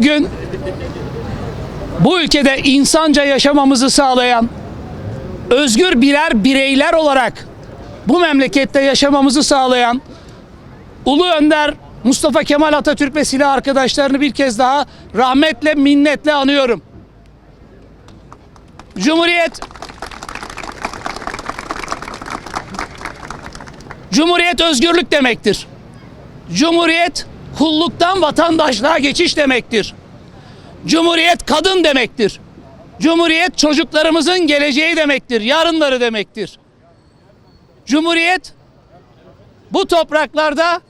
Bugün bu ülkede insanca yaşamamızı sağlayan özgür birer bireyler olarak bu memlekette yaşamamızı sağlayan Ulu Önder Mustafa Kemal Atatürk ve silah arkadaşlarını bir kez daha rahmetle minnetle anıyorum. Cumhuriyet Cumhuriyet özgürlük demektir. Cumhuriyet kulluktan vatandaşlığa geçiş demektir. Cumhuriyet kadın demektir. Cumhuriyet çocuklarımızın geleceği demektir, yarınları demektir. Cumhuriyet bu topraklarda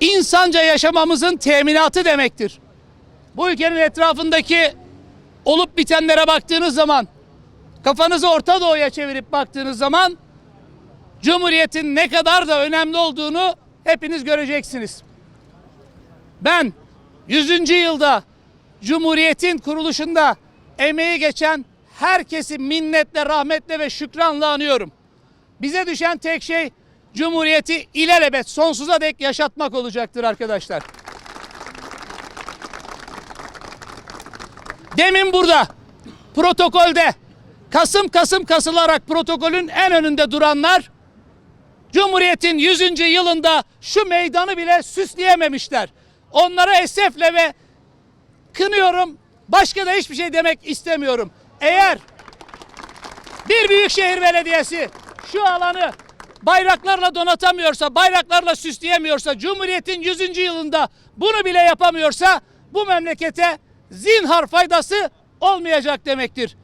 insanca yaşamamızın teminatı demektir. Bu ülkenin etrafındaki olup bitenlere baktığınız zaman, kafanızı Orta Doğu'ya çevirip baktığınız zaman Cumhuriyetin ne kadar da önemli olduğunu hepiniz göreceksiniz. Ben 100. yılda Cumhuriyetin kuruluşunda emeği geçen herkesi minnetle, rahmetle ve şükranla anıyorum. Bize düşen tek şey Cumhuriyeti ilelebet sonsuza dek yaşatmak olacaktır arkadaşlar. Demin burada protokolde Kasım Kasım kasılarak protokolün en önünde duranlar Cumhuriyet'in 100. yılında şu meydanı bile süsleyememişler. Onlara esefle ve kınıyorum. Başka da hiçbir şey demek istemiyorum. Eğer bir büyükşehir belediyesi şu alanı bayraklarla donatamıyorsa, bayraklarla süsleyemiyorsa, Cumhuriyet'in 100. yılında bunu bile yapamıyorsa bu memlekete zinhar faydası olmayacak demektir.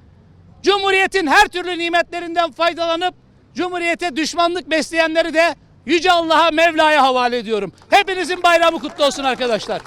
Cumhuriyetin her türlü nimetlerinden faydalanıp Cumhuriyete düşmanlık besleyenleri de Yüce Allah'a Mevla'ya havale ediyorum. Hepinizin bayramı kutlu olsun arkadaşlar.